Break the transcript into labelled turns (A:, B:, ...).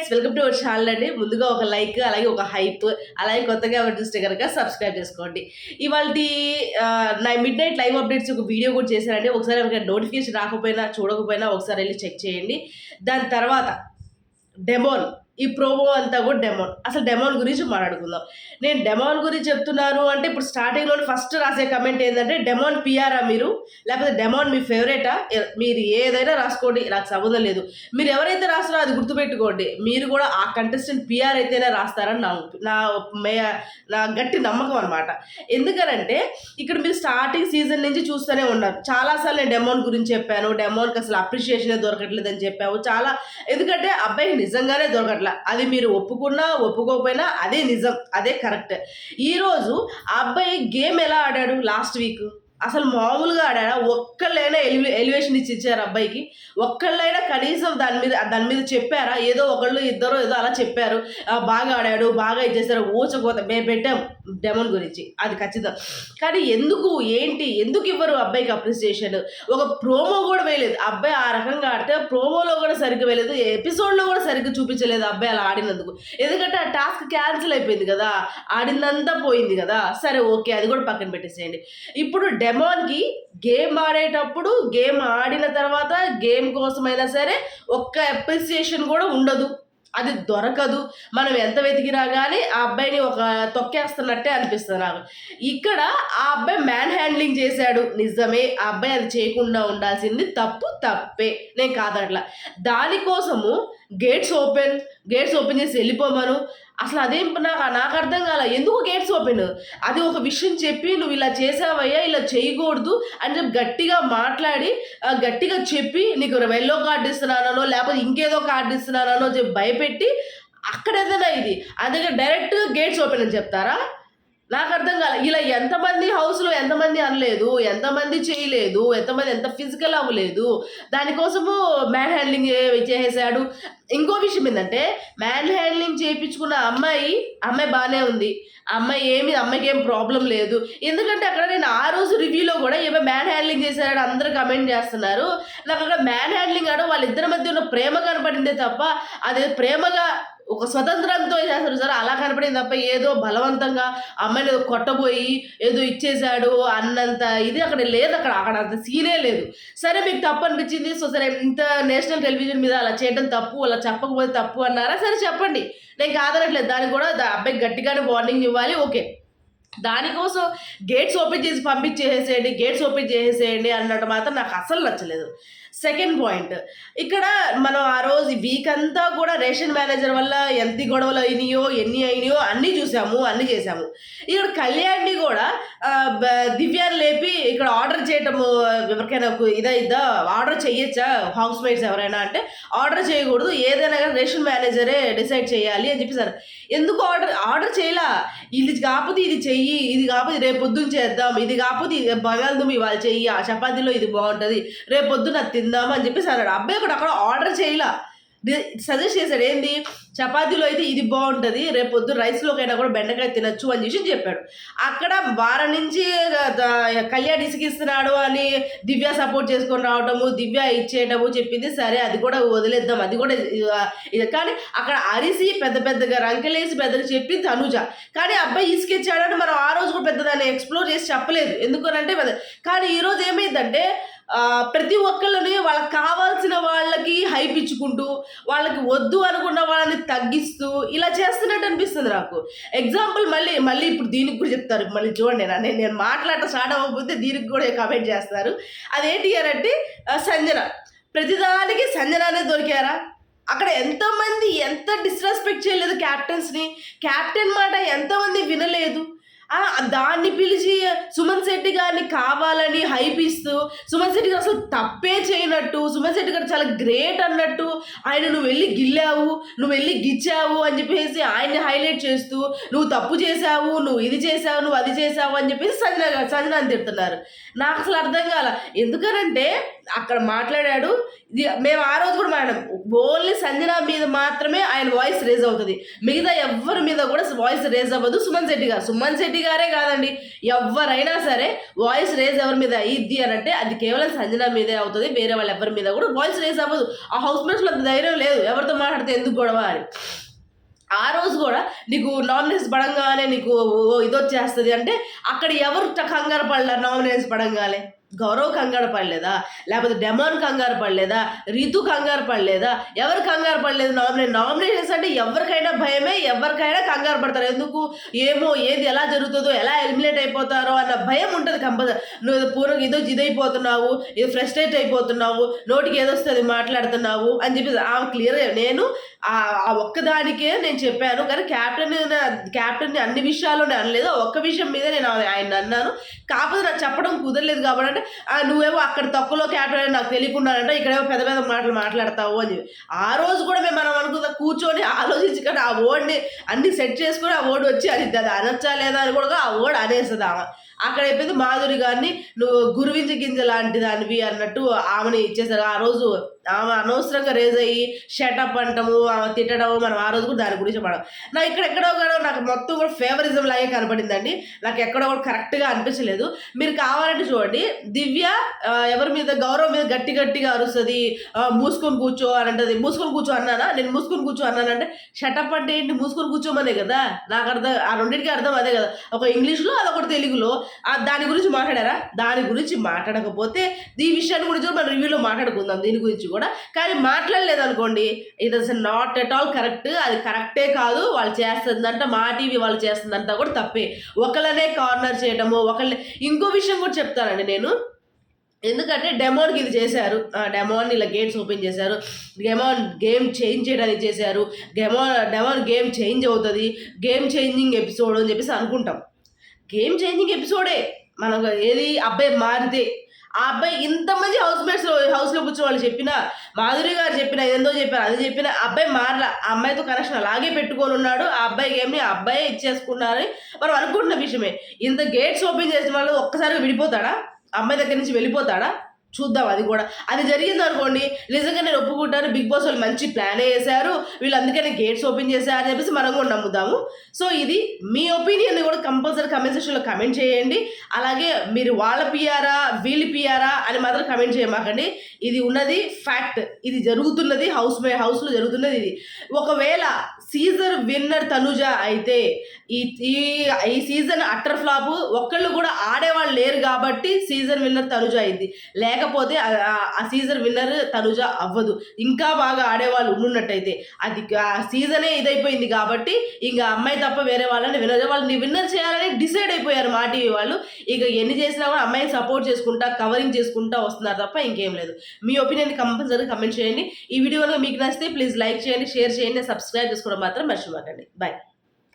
A: friends welcome to our channel అండి ముందుగా ఒక లైక్ అలాగే ఒక హైప్ అలాగే కొత్తగా ఎవరు చూస్తే కనుక సబ్స్క్రైబ్ చేసుకోండి ఇవాళ నా మిడ్ నైట్ లైవ్ అప్డేట్స్ ఒక వీడియో కూడా చేశారంటే ఒకసారి ఎవరికైనా నోటిఫికేషన్ రాకపోయినా చూడకపోయినా ఒకసారి వెళ్ళి చెక్ చేయండి దాని తర్వాత డెమోన్ ఈ ప్రోమో అంతా కూడా డెమోన్ అసలు డెమోన్ గురించి మాట్లాడుకుందాం నేను డెమోన్ గురించి చెప్తున్నాను అంటే ఇప్పుడు స్టార్టింగ్లో ఫస్ట్ రాసే కమెంట్ ఏంటంటే డెమోన్ పిఆరా మీరు లేకపోతే డెమోన్ మీ ఫేవరెటా మీరు ఏదైనా రాసుకోండి నాకు సంబంధం లేదు మీరు ఎవరైతే రాస్తారో అది గుర్తుపెట్టుకోండి మీరు కూడా ఆ కంటెస్టెంట్ పిఆర్ అయితేనే రాస్తారని నా నా మే నా గట్టి నమ్మకం అనమాట ఎందుకనంటే ఇక్కడ మీరు స్టార్టింగ్ సీజన్ నుంచి చూస్తూనే ఉన్నారు చాలాసార్లు నేను డెమోన్ గురించి చెప్పాను డెమోన్కి అసలు అప్రిషియేషనే అని చెప్పాము చాలా ఎందుకంటే అబ్బాయికి నిజంగానే దొరకట్లేదు అది మీరు ఒప్పుకున్నా ఒప్పుకోకపోయినా అదే నిజం అదే కరెక్ట్ ఈరోజు ఆ అబ్బాయి గేమ్ ఎలా ఆడాడు లాస్ట్ వీక్ అసలు మామూలుగా ఆడా ఒక్కళ్ళైనా ఎలివే ఎలివేషన్ ఇచ్చి ఇచ్చారు అబ్బాయికి ఒక్కళ్ళైనా కనీసం దాని మీద దాని మీద చెప్పారా ఏదో ఒకళ్ళు ఇద్దరు ఏదో అలా చెప్పారు బాగా ఆడాడు బాగా ఇచ్చేసారు ఊచకోత మేము పెట్టాం డెమోన్ గురించి అది ఖచ్చితం కానీ ఎందుకు ఏంటి ఎందుకు ఇవ్వరు అబ్బాయికి అప్రిసియేషన్ ఒక ప్రోమో కూడా వేయలేదు అబ్బాయి ఆ రకంగా ఆడితే ప్రోమోలో కూడా సరిగ్గా వేయలేదు ఎపిసోడ్లో కూడా సరిగ్గా చూపించలేదు అబ్బాయి అలా ఆడినందుకు ఎందుకంటే ఆ టాస్క్ క్యాన్సిల్ అయిపోయింది కదా ఆడిందంతా పోయింది కదా సరే ఓకే అది కూడా పక్కన పెట్టేసేయండి ఇప్పుడు డె లెమాన్కి గేమ్ ఆడేటప్పుడు గేమ్ ఆడిన తర్వాత గేమ్ కోసమైనా సరే ఒక్క అప్రిసియేషన్ కూడా ఉండదు అది దొరకదు మనం ఎంత వెతికినా కానీ ఆ అబ్బాయిని ఒక తొక్కేస్తున్నట్టే అనిపిస్తుంది నాకు ఇక్కడ ఆ అబ్బాయి మ్యాన్ హ్యాండ్లింగ్ చేశాడు నిజమే ఆ అబ్బాయి అది చేయకుండా ఉండాల్సింది తప్పు తప్పే నేను కాదట్లా దానికోసము గేట్స్ ఓపెన్ గేట్స్ ఓపెన్ చేసి వెళ్ళిపోమను అసలు అదేం నాకు నాకు అర్థం కాల ఎందుకు గేట్స్ ఓపెన్ అది ఒక విషయం చెప్పి నువ్వు ఇలా చేసావయ్యా ఇలా చేయకూడదు అని చెప్పి గట్టిగా మాట్లాడి గట్టిగా చెప్పి నీకు వెల్లో కార్డు ఇస్తున్నానో లేకపోతే ఇంకేదో కార్డు ఇస్తున్నానో చెప్పి భయపెట్టి అక్కడ ఏదైనా ఇది అందుకే డైరెక్ట్ గేట్స్ ఓపెన్ అని చెప్తారా నాకు అర్థం కాలేదు ఇలా ఎంతమంది హౌస్లో ఎంతమంది అనలేదు ఎంతమంది చేయలేదు ఎంతమంది ఎంత ఫిజికల్ అవ్వలేదు దానికోసము మ్యాన్ హ్యాండ్లింగ్ చేసేసాడు ఇంకో విషయం ఏంటంటే మ్యాన్ హ్యాండ్లింగ్ చేయించుకున్న అమ్మాయి అమ్మాయి బాగానే ఉంది అమ్మాయి ఏమి అమ్మాయికి ఏం ప్రాబ్లం లేదు ఎందుకంటే అక్కడ నేను ఆ రోజు రివ్యూలో కూడా ఏమో మ్యాన్ హ్యాండ్లింగ్ చేశాడు అందరు కమెంట్ చేస్తున్నారు నాకు అక్కడ మ్యాన్ హ్యాండ్లింగ్ ఆడో వాళ్ళిద్దరి మధ్య ఉన్న ప్రేమ కనపడిందే తప్ప అదే ప్రేమగా ఒక స్వతంత్రంతో చేస్తారు సార్ అలా కనపడింది తప్ప ఏదో బలవంతంగా అమ్మాయిని ఏదో కొట్టబోయి ఏదో ఇచ్చేశాడు అన్నంత ఇది అక్కడ లేదు అక్కడ అక్కడ అంత సీనే లేదు సరే మీకు తప్పు అనిపించింది సో సరే ఇంత నేషనల్ టెలివిజన్ మీద అలా చేయడం తప్పు అలా చెప్పకపోతే తప్పు అన్నారా సరే చెప్పండి నేను కాదనట్లేదు దానికి కూడా అబ్బాయికి గట్టిగానే వార్నింగ్ ఇవ్వాలి ఓకే దానికోసం గేట్స్ ఓపెన్ చేసి పంపించేసేయండి గేట్స్ ఓపెన్ చేసేసేయండి అన్నట్టు మాత్రం నాకు అస్సలు నచ్చలేదు సెకండ్ పాయింట్ ఇక్కడ మనం ఆ రోజు వీక్ అంతా కూడా రేషన్ మేనేజర్ వల్ల ఎంత గొడవలు అయినాయో ఎన్ని అయినాయో అన్నీ చూసాము అన్నీ చేసాము ఇక్కడ కళ్యాణ్ని కూడా దివ్యాన్ని లేపి ఇక్కడ ఆర్డర్ చేయటము ఎవరికైనా ఇదా ఇద్దా ఆర్డర్ చేయొచ్చా హౌస్ మేట్స్ ఎవరైనా అంటే ఆర్డర్ చేయకూడదు ఏదైనా కానీ రేషన్ మేనేజరే డిసైడ్ చేయాలి అని చెప్పేసారు ఎందుకు ఆర్డర్ ఆర్డర్ చేయలా ఇది కాకపోతే ఇది చెయ్యి ఇది కాకపోతే రేపు పొద్దున్న చేద్దాం ఇది కాకపోతే బంగాళదుంప ఇవాళ చెయ్యి ఆ చపాతీలో ఇది బాగుంటుంది రేపు పొద్దున్న తిందామా అని చెప్పేసి అన్నాడు అబ్బాయి ఒకటి అక్కడ ఆర్డర్ చేయలా సజెస్ట్ చేశాడు ఏంది చపాతీలో అయితే ఇది బాగుంటుంది రేపు పొద్దు రైస్లోకైనా కూడా బెండకాయ తినచ్చు అని చెప్పి చెప్పాడు అక్కడ వారం నుంచి కళ్యాణ్ ఇసుకిస్తున్నాడు అని దివ్య సపోర్ట్ చేసుకొని రావటము దివ్య ఇచ్చేయటము చెప్పింది సరే అది కూడా వదిలేద్దాం అది కూడా ఇది కానీ అక్కడ అరిసి పెద్ద పెద్దగా రంకెలేసి పెద్దగా చెప్పింది అనుజ కానీ అబ్బాయి ఇసుకిచ్చాడని మనం ఆ రోజు కూడా పెద్దదాన్ని ఎక్స్ప్లోర్ చేసి చెప్పలేదు ఎందుకనంటే కానీ ఈరోజు ఏమైందంటే ప్రతి ఒక్కళ్ళని వాళ్ళకి కావాల్సిన వాళ్ళకి హైప్ ఇచ్చుకుంటూ వాళ్ళకి వద్దు అనుకున్న వాళ్ళని తగ్గిస్తూ ఇలా చేస్తున్నట్టు అనిపిస్తుంది నాకు ఎగ్జాంపుల్ మళ్ళీ మళ్ళీ ఇప్పుడు దీనికి కూడా చెప్తారు మళ్ళీ చూడండి నేను నేను మాట్లాడటం స్టార్ట్ అవ్వకపోతే దీనికి కూడా కమెంట్ చేస్తారు అదేంటి అని అంటే సంజన ప్రతిదానికి సంజననే దొరికారా అక్కడ ఎంతమంది ఎంత డిస్రెస్పెక్ట్ చేయలేదు క్యాప్టెన్స్ని క్యాప్టెన్ మాట ఎంతమంది వినలేదు దాన్ని పిలిచి సుమన్ శెట్టి గారిని కావాలని హైప్ ఇస్తూ సుమన్ శెట్టి గారు అసలు తప్పే చేయనట్టు సుమన్ శెట్టి గారు చాలా గ్రేట్ అన్నట్టు ఆయన నువ్వు వెళ్ళి గిల్లావు నువ్వు వెళ్ళి గిచ్చావు అని చెప్పేసి ఆయన్ని హైలైట్ చేస్తూ నువ్వు తప్పు చేసావు నువ్వు ఇది చేశావు నువ్వు అది చేశావు అని చెప్పేసి సజన సజన అని తిడుతున్నారు నాకు అసలు అర్థం కాల ఎందుకనంటే అక్కడ మాట్లాడాడు మేము ఆ రోజు కూడా మేడం ఓన్లీ సంజన మీద మాత్రమే ఆయన వాయిస్ రేజ్ అవుతుంది మిగతా ఎవరి మీద కూడా వాయిస్ రేజ్ అవ్వదు సుమన్ శెట్టి గారు సుమన్ శెట్టి మోడీ గారే కాదండి ఎవరైనా సరే వాయిస్ రేజ్ ఎవరి మీద అయ్యిద్ది అని అంటే అది కేవలం సంజన మీదే అవుతుంది వేరే వాళ్ళు ఎవరి మీద కూడా వాయిస్ రేజ్ అవ్వదు ఆ హౌస్ మేట్స్లో ధైర్యం లేదు ఎవరితో మాట్లాడితే ఎందుకు గొడవ అని ఆ రోజు కూడా నీకు నామినేన్స్ పడంగానే నీకు ఇది వచ్చేస్తుంది అంటే అక్కడ ఎవరు కంగారు పడలేరు నామినేన్స్ పడంగానే గౌరవ్ కంగారు పడలేదా లేకపోతే డెమాన్ కంగారు పడలేదా రీతు కంగారు పడలేదా ఎవరు కంగారు పడలేదు నామినేషన్ నామినేషన్స్ అంటే ఎవరికైనా భయమే ఎవరికైనా కంగారు పడతారు ఎందుకు ఏమో ఏది ఎలా జరుగుతుందో ఎలా ఎలిమినేట్ అయిపోతారో అన్న భయం ఉంటుంది కంపల్సరీ నువ్వు పూర్వం ఇది అయిపోతున్నావు ఏదో ఫ్రస్ట్రేట్ అయిపోతున్నావు నోటికి ఏదో వస్తుంది మాట్లాడుతున్నావు అని చెప్పేసి ఆ క్లియర్ నేను ఆ ఒక్కదానికే నేను చెప్పాను కానీ క్యాప్టెన్ క్యాప్టెన్ అన్ని విషయాల్లో అనలేదు ఒక్క విషయం మీద నేను ఆయన అన్నాను కాకపోతే నాకు చెప్పడం కుదరలేదు కాబట్టి అంటే నువ్వేమో అక్కడ తక్కువలో క్యాటరీ నాకు తెలియకుండానంటే ఇక్కడేమో పెద్ద పెద్ద మాటలు మాట్లాడతావు అని ఆ రోజు కూడా మేము మనం అనుకుందాం కూర్చొని ఆలోచించుకొని ఆ ఓడిని అన్ని సెట్ చేసుకొని ఆ ఓడి వచ్చి అది అది అనొచ్చా లేదా అని కూడా ఆ ఓడి అనేస్తుంది ఆమె అక్కడ అయిపోయింది మాధురి గారిని నువ్వు గురువింజ గింజ లాంటి దానివి అన్నట్టు ఆమెని ఇచ్చేసారు ఆ రోజు ఆమె అనవసరంగా రేజ్ అయ్యి షటప్ అంటాము ఆమె తిట్టడము మనం ఆ రోజు కూడా దాని గురించి పడడం నాకు ఇక్కడ ఎక్కడో కూడా నాకు మొత్తం కూడా ఫేవరిజం లాగే కనపడిందండి నాకు ఎక్కడో కూడా కరెక్ట్గా అనిపించలేదు మీరు కావాలంటే చూడండి దివ్య ఎవరి మీద గౌరవం మీద గట్టి గట్టిగా అరుస్తుంది మూసుకొని కూర్చో అని అంటది మూసుకొని కూర్చో అన్నానా నేను మూసుకొని కూర్చో అన్నానంటే షటప్ అంటే ఏంటి మూసుకొని కూర్చోమనే కదా నాకు అర్థం ఆ రెండింటికి అర్థం అదే కదా ఒక ఇంగ్లీష్లో అదొకటి తెలుగులో దాని గురించి మాట్లాడారా దాని గురించి మాట్లాడకపోతే ఈ విషయాన్ని గురించి మనం రివ్యూలో మాట్లాడుకుందాం దీని గురించి కూడా కానీ మాట్లాడలేదు అనుకోండి ఇది అసలు నాట్ అట్ ఆల్ కరెక్ట్ అది కరెక్టే కాదు వాళ్ళు చేస్తుందంట మా టీవీ వాళ్ళు చేస్తుందంట కూడా తప్పే ఒకళ్ళనే కార్నర్ చేయటము ఒకళ్ళ ఇంకో విషయం కూడా చెప్తానండి నేను ఎందుకంటే డెమోన్కి ఇది చేశారు డెమోన్ ఇలా గేట్స్ ఓపెన్ చేశారు డెమోన్ గేమ్ చేంజ్ చేయడానికి చేశారు గెమో డెమోన్ గేమ్ చేంజ్ అవుతుంది గేమ్ చేంజింగ్ ఎపిసోడ్ అని చెప్పేసి అనుకుంటాం గేమ్ చేంజింగ్ ఎపిసోడే మనం ఏది అబ్బాయి మారితే ఆ అబ్బాయి ఇంతమంది హౌస్ మేట్స్ హౌస్లో కూర్చో వాళ్ళు చెప్పిన మాధురి గారు చెప్పిన ఏందో చెప్పిన అది చెప్పిన అబ్బాయి మారల ఆ అమ్మాయితో కనెక్షన్ అలాగే పెట్టుకొని ఉన్నాడు ఆ అబ్బాయికి ఏమి ఆ అబ్బాయి ఇచ్చేసుకున్నారని మనం అనుకుంటున్న విషయమే ఇంత గేట్స్ ఓపెన్ చేసిన వాళ్ళు ఒక్కసారిగా విడిపోతాడా అమ్మాయి దగ్గర నుంచి వెళ్ళిపోతాడా చూద్దాం అది కూడా అది జరిగింది అనుకోండి నిజంగా నేను ఒప్పుకుంటాను బిగ్ బాస్ వాళ్ళు మంచి ప్లానే చేశారు వీళ్ళు అందుకనే గేట్స్ ఓపెన్ చేశారు అని చెప్పేసి మనం కూడా నమ్ముదాము సో ఇది మీ ఒపీనియన్ కూడా కంపల్సరీ కమెంట్ సెక్షన్లో కమెంట్ చేయండి అలాగే మీరు వాళ్ళ పియారా వీళ్ళు పియారా అని మాత్రం కమెంట్ చేయమాకండి ఇది ఉన్నది ఫ్యాక్ట్ ఇది జరుగుతున్నది హౌస్ హౌస్లో జరుగుతున్నది ఇది ఒకవేళ సీజర్ విన్నర్ తనుజ అయితే ఈ ఈ ఈ సీజన్ అట్టర్ ఫ్లాప్ ఒక్కళ్ళు కూడా ఆడేవాళ్ళు లేరు కాబట్టి సీజన్ విన్నర్ తనుజ అయింది లేకపోతే ఆ సీజన్ విన్నర్ తనుజ అవ్వదు ఇంకా బాగా ఆడేవాళ్ళు ఉండున్నట్టయితే అది సీజనే ఇదైపోయింది కాబట్టి ఇంకా అమ్మాయి తప్ప వేరే వాళ్ళని విన్నర్ వాళ్ళని విన్నర్ చేయాలని డిసైడ్ అయిపోయారు మా టీవీ వాళ్ళు ఇక ఎన్ని చేసినా కూడా అమ్మాయిని సపోర్ట్ చేసుకుంటా కవరింగ్ చేసుకుంటా వస్తున్నారు తప్ప ఇంకేం లేదు మీ ఒపీనియన్ కంపల్సరీ కమెంట్ చేయండి ఈ వీడియో మీకు నచ్చితే ప్లీజ్ లైక్ చేయండి షేర్ చేయండి సబ్స్క్రైబ్ చేసుకోవడం మాత్రం మర్చిపోకండి బాయ్